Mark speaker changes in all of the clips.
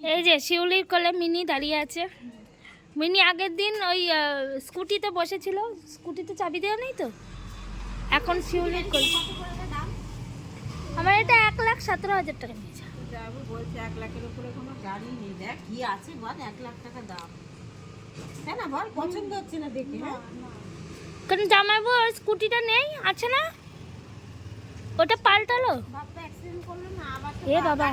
Speaker 1: এই যে শিউলির কোলে মিনি দাঁড়িয়ে আছে। মিনি আগের দিন ওই স্কুটিতে বসেছিল। স্কুটিতে চাবি দেওয়া নেই তো? এখন শিউলির কোলে। আমার এটা এক লাখ সতেরো হাজার টাকা নিয়েছে।
Speaker 2: যাব বলছে এক লাখের উপরে কোনো গাড়ি নেই। দেখ কি আছে বল এক লাখ টাকা দাম। তাই না বল? পছন্দ হচ্ছে না দেখে হ্যাঁ?
Speaker 1: কারণ জামাইবু ওর স্কুটিটা নেই আছে না? ওটা পাল্টালো? এ বাবা।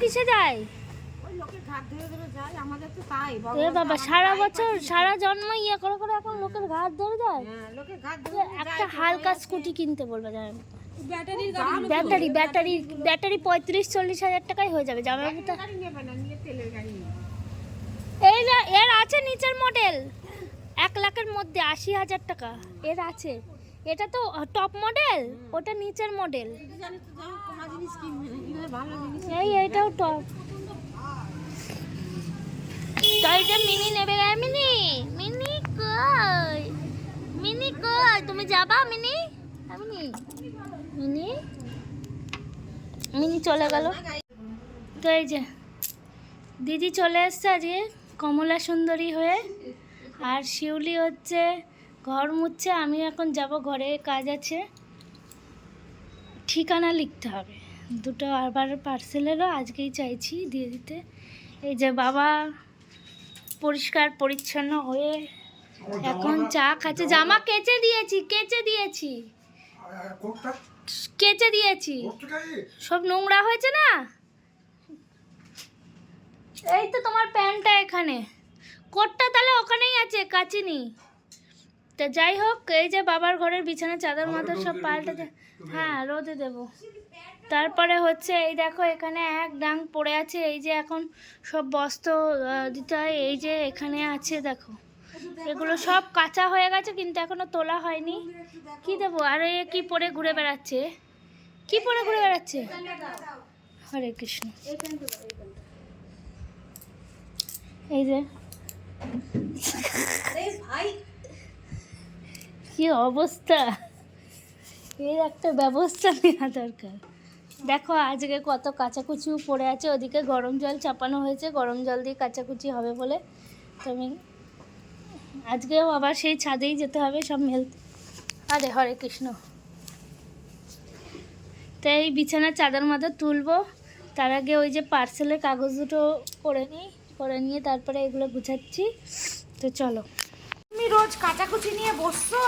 Speaker 1: কিসে বাবা, সারা বছর, সারা ইয়ে করে এখন লোকের একটা হালকা স্কুটি কিনতে বলবে ব্যাটারি ব্যাটারি ব্যাটারি পঁয়ত্রিশ, চল্লিশ হাজার হয়ে যাবে এর আছে নিচের মডেল। এক লাখের মধ্যে আশি হাজার টাকা, এর আছে। এটা তো টপ মডেল ওটা নিচের মডেল এই এইটাও টপ এটা মিনি নেবে গা মিনি মিনি কই? মিনি কই? তুমি যাবা মিনি? Mini mini? মিনি চলে গেল। তো এই যে দিদি চলে এসছে আজকে কমলা সুন্দরী হয়ে। আর শিউলি হচ্ছে ঘর মুছছে, আমি এখন যাব ঘরে, কাজ আছে। ঠিকানা লিখতে হবে। দুটো আবার পার্সেলেরও আজকেই চাইছি দিয়ে দিতে। এই যে বাবা পরিষ্কার, পরিচ্ছন্ন হয়ে এখন চা খাচ্ছে। জামা কেচে দিয়েছি কেচে দিয়েছি। কেচে দিয়েছি। সব নোংরা হয়েছে না? এই তো তোমার প্যান্টটা এখানে। কোটটা তাহলে ওখানেই আছে, কাচিনি। তা যাই হোক এই যে বাবার ঘরের বিছানা চাদর মাদর সব পাল্টে দে- হ্যাঁ রোদে দেব। তারপরে হচ্ছে এই দেখো এখানে এক ডাং পড়ে আছে এই যে এখন সব বস্ত্র দিতে হয় এই যে এখানে আছে দেখো। এগুলো সব কাঁচা হয়ে গেছে কিন্তু এখনও তোলা হয়নি। কি দেবো? আর এ কি পরে ঘুরে বেড়াচ্ছে? কি পরে ঘুরে বেড়াচ্ছে? হরে কৃষ্ণ। এই যে। কি অবস্থা? এর একটা ব্যবস্থা নেওয়া দরকার। দেখো, আজকে কত কাচাকুচিও পড়ে আছে। ওদিকে গরম জল চাপানো হয়েছে। গরম জল দিয়ে কাচাকুচি হবে বলে তো আমি আজকেও আবার সেই ছাদেই যেতে হবে, সব মেলতে আরে হরে কৃষ্ণ। তাই এই বিছানার চাদর মাদর তুলবো। তার আগে ওই যে পার্সেলের কাগজ দুটো করে নিই করে নিয়ে তারপরে এগুলো গুছাচ্ছি। তো চলো।
Speaker 2: তুমি রোজ কাচাকুচি নিয়ে বসছো?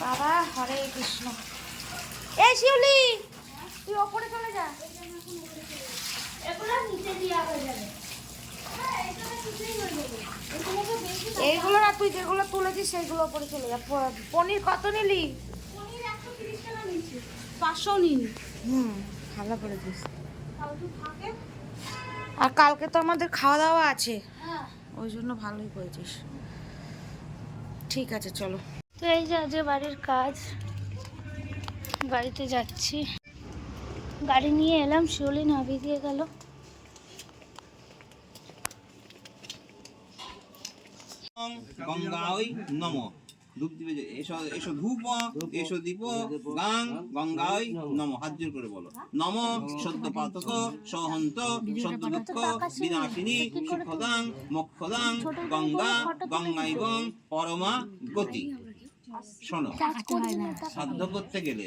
Speaker 2: বাবা হরে কৃষ্ণ। এই শিউলি! তুই ওপরে চলে যা।
Speaker 1: হয়ে
Speaker 2: এইগুলো না তুই যেগুলো তুলেছিস সেইগুলো ওপরে চলে যা। পনির কত নিলি? পাঁচশো নিন হুম ভালো করেছিস। আর কালকে তো আমাদের খাওয়া দাওয়া আছে।
Speaker 1: হ্যাঁ।
Speaker 2: ওই জন্য ভালোই করেছিস। ঠিক আছে চলো।
Speaker 1: তো এই যে আজ বাড়ির কাজ বাড়িতে যাচ্ছি। গাড়ি নিয়ে এলাম শিওলি নামিয়ে দিয়ে গেল।
Speaker 3: গঙ্গাই নম। ধূপ দিবে যে এসো এসো ধূপ এসো দীপ গাং গঙ্গাই নম। হাত জোর করে বলো। নম সদ্য পাতক সহন্ত সদ্য দুঃখ বিনাশিনী সুখদাং মোক্ষদাং গঙ্গা গঙ্গাইবং পরমা গতি। শোনো সাধ্য করতে গেলে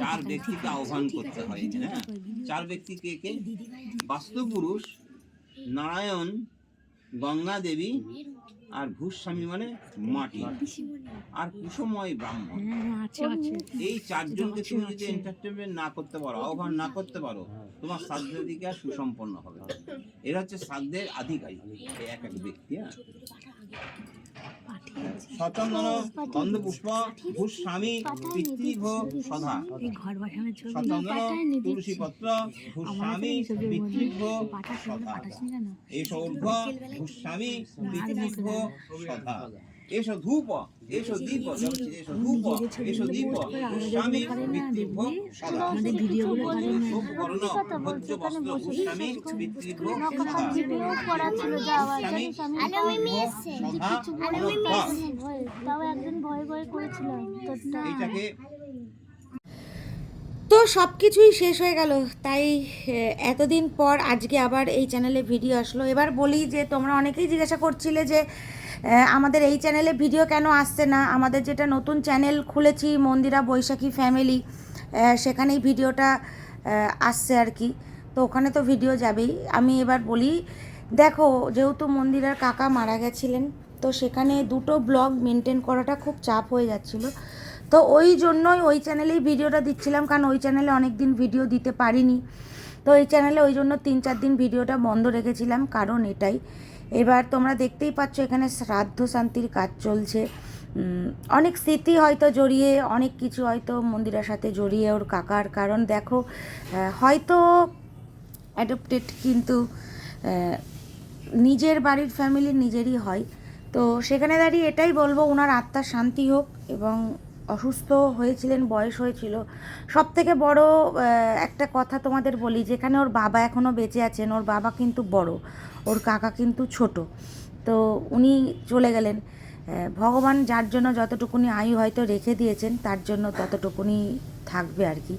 Speaker 3: চার ব্যক্তিকে আহ্বান করতে হয় হ্যাঁ? চার ব্যক্তি কে? কে বাস্তু পুরুষ নারায়ণ গঙ্গা দেবী আর ভূস্বামী মানে মাটি। আর কুসময় ব্রাহ্মণ। এই চারজনকে তুমি যদি এন্টারটেনমেন্ট না করতে পারো আহ্বান না করতে পারো তোমার শ্রাদ্ধের দিকে আর সুসম্পন্ন হবে। এরা হচ্ছে শ্রাদ্ধের আধিকারিক। এই এক এক ব্যক্তি হ্যাঁ। সচন্দন অন্ধপুষ্প ভূস্বামী পিতৃভ সধা। সচন্দন তুলসী পত্র ভূস্বামী পিতৃভ সধা। এই ঊর্ধ্ব ভূস্বামী পিতৃভ সধা। এসো ধূপ এসো দীপ এসো ধূপ এসো দীপ পিতৃভ সদা শোকবর্ণ ভোজ্য বস্ত্র পিতৃভ এইটাকে
Speaker 2: সব কিছুই শেষ হয়ে গেল। তাই এতদিন পর আজকে আবার এই চ্যানেলে ভিডিও আসলো। এবার বলি যে তোমরা অনেকেই জিজ্ঞাসা করছিলে যে আমাদের এই চ্যানেলে ভিডিও কেন আসছে না? আমাদের যেটা নতুন চ্যানেল খুলেছি, মন্দিরা বৈশাখী ফ্যামিলি সেখানেই ভিডিওটা আসছে আর কি। তো ওখানে তো ভিডিও যাবেই। আমি এবার বলি, দেখো, যেহেতু মন্দিরার কাকা মারা গেছিলেন, তো সেখানে দুটো ব্লগ মেনটেন করাটা খুব চাপ হয়ে যাচ্ছিল। তো ওই জন্যই ওই চ্যানেলেই ভিডিওটা দিচ্ছিলাম, কারণ ওই চ্যানেলে অনেক দিন ভিডিও দিতে পারিনি। তো এই চ্যানেলে ওই জন্য তিন চার দিন ভিডিওটা বন্ধ রেখেছিলাম, কারণ এটাই। এবার তোমরা দেখতেই পাচ্ছ এখানে শ্রাদ্ধ শান্তির কাজ চলছে। অনেক স্মৃতি হয়তো জড়িয়ে, অনেক কিছু হয়তো মন্দিরের সাথে জড়িয়ে ওর কাকার কারণ দেখো হয়তো অ্যাডপ্টেড কিন্তু নিজের বাড়ির ফ্যামিলির নিজেরই হয়। তো সেখানে দাঁড়িয়ে এটাই বলব, ওনার আত্মার শান্তি হোক এবং অসুস্থ হয়েছিলেন, বয়স হয়েছিল। সব থেকে বড় একটা কথা তোমাদের বলি, যেখানে ওর বাবা এখনও বেঁচে আছেন, ওর বাবা কিন্তু বড়, ওর কাকা কিন্তু ছোট। তো উনি চলে গেলেন। ভগবান যার জন্য যতটুকুনি আয়ু হয়তো রেখে দিয়েছেন, তার জন্য ততটুকুনি থাকবে আর কি।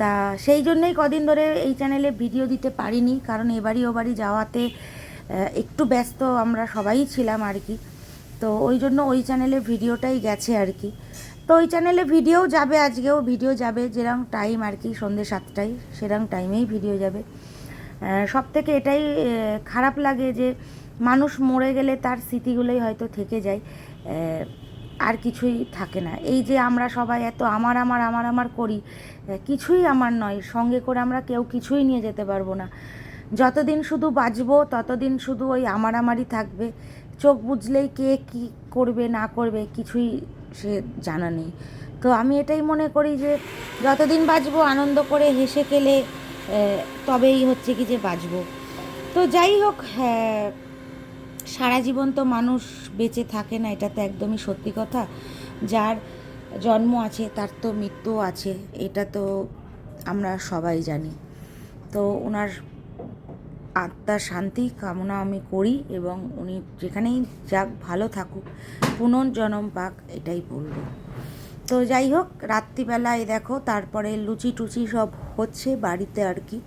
Speaker 2: তা সেই জন্যই কদিন ধরে এই চ্যানেলে ভিডিও দিতে পারিনি, কারণ এবারই ও বাড়ি যাওয়াতে একটু ব্যস্ত আমরা সবাই ছিলাম আর কি। তো ওই জন্য ওই চ্যানেলে ভিডিওটাই গেছে আর কি। তো ওই চ্যানেলে ভিডিও যাবে আজকেও ভিডিও যাবে যেরকম টাইম আর কি সন্ধ্যে সাতটায় সেরকম টাইমেই ভিডিও যাবে। সব থেকে এটাই খারাপ লাগে যে মানুষ মরে গেলে তার স্মৃতিগুলোই হয়তো থেকে যায় আর কিছুই থাকে না। এই যে আমরা সবাই এত আমার আমার আমার আমার করি কিছুই আমার নয়, সঙ্গে করে আমরা কেউ কিছুই নিয়ে যেতে পারব না। যতদিন শুধু বাঁচবো, ততদিন শুধু ওই আমার, আমারই থাকবে। চোখ বুঝলেই কে কী করবে, না করবে, কিছুই সে জানা নেই। তো আমি এটাই মনে করি যে যতদিন বাঁচবো, আনন্দ করে হেসে খেলে তবেই হচ্ছে কি যে বাঁচবো। তো যাই হোক সারা জীবন তো মানুষ বেঁচে থাকে না, এটা তো একদমই সত্যি কথা। যার জন্ম আছে, তার তো মৃত্যুও আছে, এটা তো আমরা সবাই জানি। তো ওনার আত্মার শান্তি কামনা আমি করি এবং উনি যেখানেই যাক ভালো থাকুক, পুনর্জন্ম পাক এটাই বলব। তো যাই হোক, রাত্রিবেলায় দেখো তারপরে লুচি টুচি সব হচ্ছে বাড়িতে আর কি।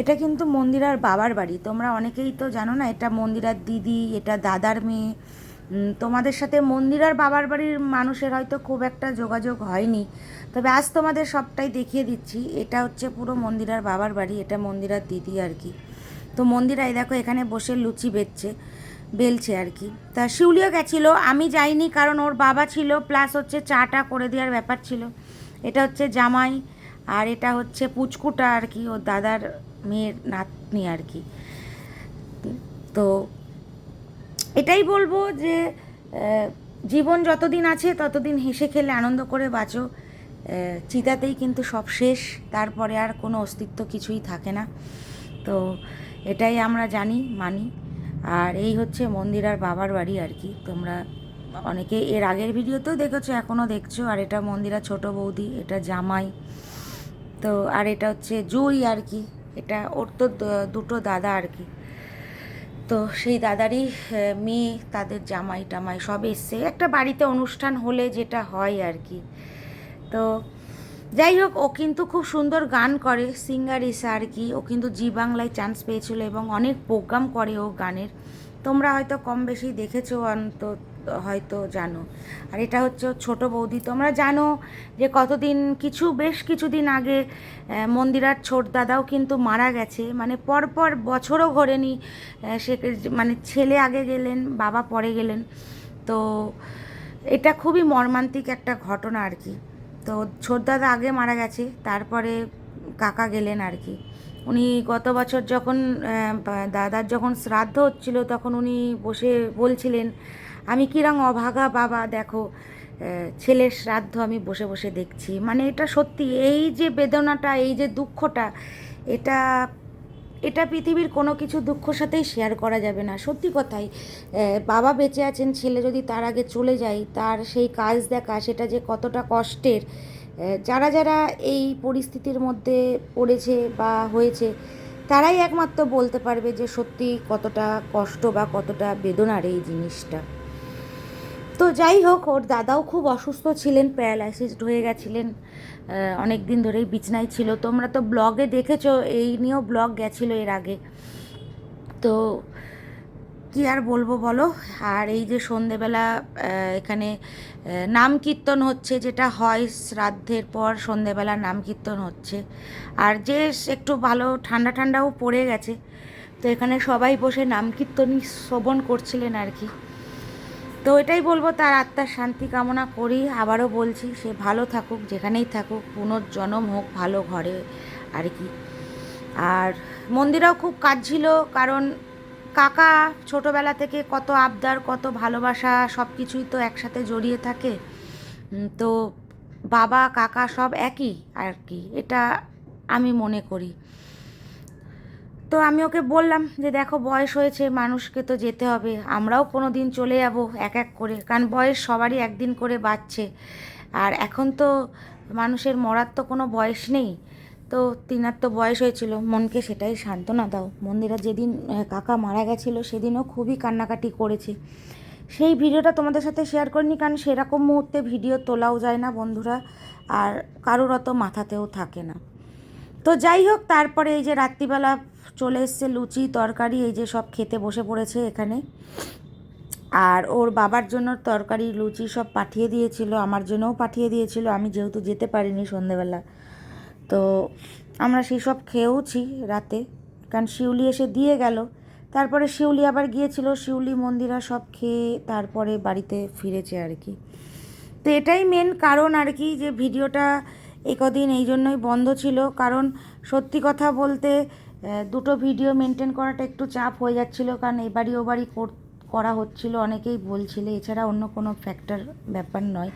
Speaker 2: এটা কিন্তু মন্দিরার বাবার বাড়ি। তোমরা অনেকেই তো জানো না, এটা মন্দিরার দিদি, এটা দাদার মেয়ে। তোমাদের সাথে মন্দিরার বাবার বাড়ির মানুষের হয়তো খুব একটা যোগাযোগ হয়নি। তবে আজ তোমাদের সবটাই দেখিয়ে দিচ্ছি, এটা হচ্ছে পুরো মন্দিরার বাবার বাড়ি, এটা মন্দিরার দিদি আর কি। তো মন্দিরাই দেখো এখানে বসে লুচি বেচছে, বেলছে আর কি। তা শিউলিও গেছিল, আমি যাইনি কারণ ওর বাবা ছিল প্লাস হচ্ছে চাটা করে দেওয়ার ব্যাপার ছিল। এটা হচ্ছে জামাই আর এটা হচ্ছে পুচকুটা আর কি, ওর দাদার মেয়ের নাতনি আর কি। তো এটাই বলব যে জীবন যতদিন আছে ততদিন হেসে খেলে আনন্দ করে বাঁচো। চিতাতেই কিন্তু সব শেষ, তারপরে আর কোনো অস্তিত্ব কিছুই থাকে না। তো এটাই আমরা জানি, মানি। আর এই হচ্ছে মন্দির আর বাবার বাড়ি আর কি। তোমরা অনেকে এর আগের ভিডিওতেও দেখেছ, এখনও দেখছ। আর এটা মন্দিরা ছোট বৌদি, এটা জামাই। তো, আর এটা হচ্ছে জুই আর কি। এটা ওর তো দুটো দাদা আর কি। তো সেই দাদারই মেয়ে, তাদের জামাই টামাই সব এসছে। একটা বাড়িতে অনুষ্ঠান হলে যেটা হয় আর কি। তো যাই হোক ও কিন্তু খুব সুন্দর গান করে। সিঙ্গার ইসা আর কি। ও কিন্তু জি বাংলায় চান্স পেয়েছিল এবং অনেক প্রোগ্রাম করে ও গানের। তোমরা হয়তো কম বেশি দেখেছ অন্ত হয়তো জানো। আর এটা হচ্ছে ছোট বৌদি। তোমরা জানো যে কতদিন, কিছু, বেশ কিছুদিন আগে মন্দিরার ছোট দাদাও কিন্তু মারা গেছে। মানে পরপর বছরও ঘোরেনি সে মানে ছেলে আগে গেলেন, বাবা পরে গেলেন। তো এটা খুবই মর্মান্তিক একটা ঘটনা আর কি। তো ছোট দাদা আগে মারা গেছে, তারপরে কাকা গেলেন আর কি। উনি গত বছর যখন দাদার যখন শ্রাদ্ধ হচ্ছিল, তখন উনি বসে বলছিলেন, আমি কিরম অভাগা বাবা, দেখো ছেলের শ্রাদ্ধ আমি বসে বসে দেখছি। মানে এটা সত্যি, এই যে বেদনাটা, এই যে দুঃখটা, এটা এটা পৃথিবীর কোনো কিছু দুঃখর সাথেই শেয়ার করা যাবে না। সত্যি কথাই বাবা বেঁচে আছেন, ছেলে যদি তার আগে চলে যায়, তার সেই কাজ দেখা, সেটা যে কতটা কষ্টের যারা যারা এই পরিস্থিতির মধ্যে পড়েছে বা হয়েছে, তারাই একমাত্র বলতে পারবে যে সত্যি কতটা কষ্ট বা কতটা বেদনার এই জিনিসটা। তো যাই হোক, ওর দাদাও খুব অসুস্থ ছিলেন প্যারালাইসিস হয়ে গেছিলেন অনেক দিন ধরেই বিছনায় ছিল। তোমরা তো ব্লগে দেখেছ, এই নিয়েও ব্লগ গেছিল এর আগে। তো কি আর বলব বলো? আর এই যে সন্ধেবেলা এখানে নাম কীর্তন হচ্ছে, যেটা হয় শ্রাদ্ধের পর সন্ধেবেলা নাম কীর্তন হচ্ছে। আর যে একটু ভালো, ঠান্ডা ঠান্ডাও পড়ে গেছে। তো এখানে সবাই বসে নাম কীর্তনই শ্রবণ করছিলেন আর কি। তো এটাই বলব, তার আত্মার শান্তি কামনা করি। আবারও বলছি, সে ভালো থাকুক, যেখানেই থাকুক, পুনর্জন্ম হোক, ভালো ঘরে। আর কি। আর মন্দিরেও খুব কাজ ছিল, কারণ কাকা ছোটোবেলা থেকে কত আবদার, কত ভালোবাসা সব কিছুই তো একসাথে জড়িয়ে থাকে। তো বাবা, কাকা সব একই আর কি। এটা আমি মনে করি। তো আমি ওকে বললাম যে, দেখো, বয়স হয়েছে, মানুষকে তো যেতে হবে। আমরাও কোনো দিন চলে যাব এক এক করে। কারণ বয়স সবারই একদিন করে বাড়ছে। আর এখন তো মানুষের মরার তো কোনো বয়স নেই। তো তিনার তো বয়স হয়েছিল। মনকে সেটাই সান্ত্বনা দাও। মন্দিরা যেদিন কাকা মারা গেছিল, সেদিনও খুবই কান্নাকাটি করেছে। সেই ভিডিওটা তোমাদের সাথে শেয়ার করিনি, কারণ সেরকম মুহূর্তে ভিডিও তোলাও যায় না বন্ধুরা। আর কারোর অত মাথাতেও থাকে না। তো যাই হোক, তারপরে এই যে রাত্রিবেলা চলে এসছে লুচি, তরকারি, এই যে সব খেতে বসে পড়েছে এখানে। আর ওর বাবার জন্য তরকারি, লুচি সব পাঠিয়ে দিয়েছিল, আমার জন্যও পাঠিয়ে দিয়েছিল, আমি যেহেতু যেতে পারিনি সন্ধেবেলা। তো আমরা সেই সব খেয়েওছি রাতে, কারণ শিউলি এসে দিয়ে গেল। তারপরে শিউলি আবার গিয়েছিল, শিউলি, মন্দিরা সব খেয়ে তারপরে বাড়িতে ফিরেছে আর কি। তো এটাই মেন কারণ আর কি যে ভিডিওটা এই কদিন এই জন্যই বন্ধ ছিল, কারণ সত্যি কথা বলতে দুটো ভিডিও মেনটেন করাটা একটু চাপ হয়ে যাচ্ছিল, কারণ এবারই বাড়ি ও বাড়ি কর- করা হচ্ছিল, অনেকেই বলছিলে, এছাড়া অন্য কোনো ফ্যাক্টর ব্যাপার নয়।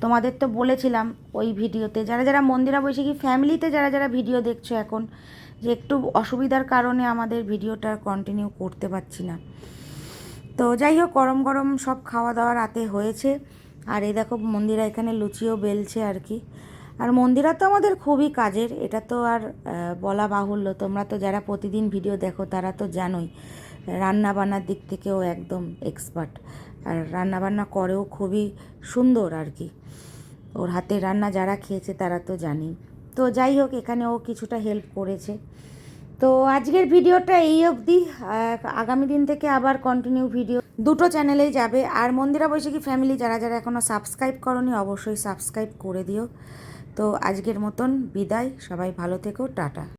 Speaker 2: তোমাদের তো বলেছিলাম ওই ভিডিওতে যারা যারা মন্দিরা বৈশাখী ফ্যামিলিতে যারা যারা ভিডিও দেখছ এখন, যে একটু অসুবিধার কারণে আমাদের ভিডিওটা কন্টিনিউ করতে পারছি না। তো যাই হোক, গরম গরম সব খাওয়া দাওয়া রাতে হয়েছে। আর এই দেখো মন্দিরা এখানে লুচিও বেলছে আর কি। আর মন্দিরা তো আমাদের খুবই কাজের, এটা তো আর বলা বাহুল্য। তোমরা তো যারা প্রতিদিন ভিডিও দেখো, তারা তো জানোই রান্না বান্নার দিক থেকেও একদম এক্সপার্ট আর রান্না বান্না করেও খুবই সুন্দর আর কি। ওর হাতে রান্না যারা খেয়েছে, তারা তো জানি তো যাই হোক, এখানে ও কিছুটা হেল্প করেছে। তো আজকের ভিডিওটা এই অবধি। আগামী দিন থেকে আবার কন্টিনিউ ভিডিও দুটো চ্যানেলেই যাবে। আর মন্দিরা বৈশাখী ফ্যামিলি যারা যারা এখনও সাবস্ক্রাইব করনি, অবশ্যই সাবস্ক্রাইব করে দিও। তো আজকের মতন বিদায় সবাই ভালো থেকো টাটা।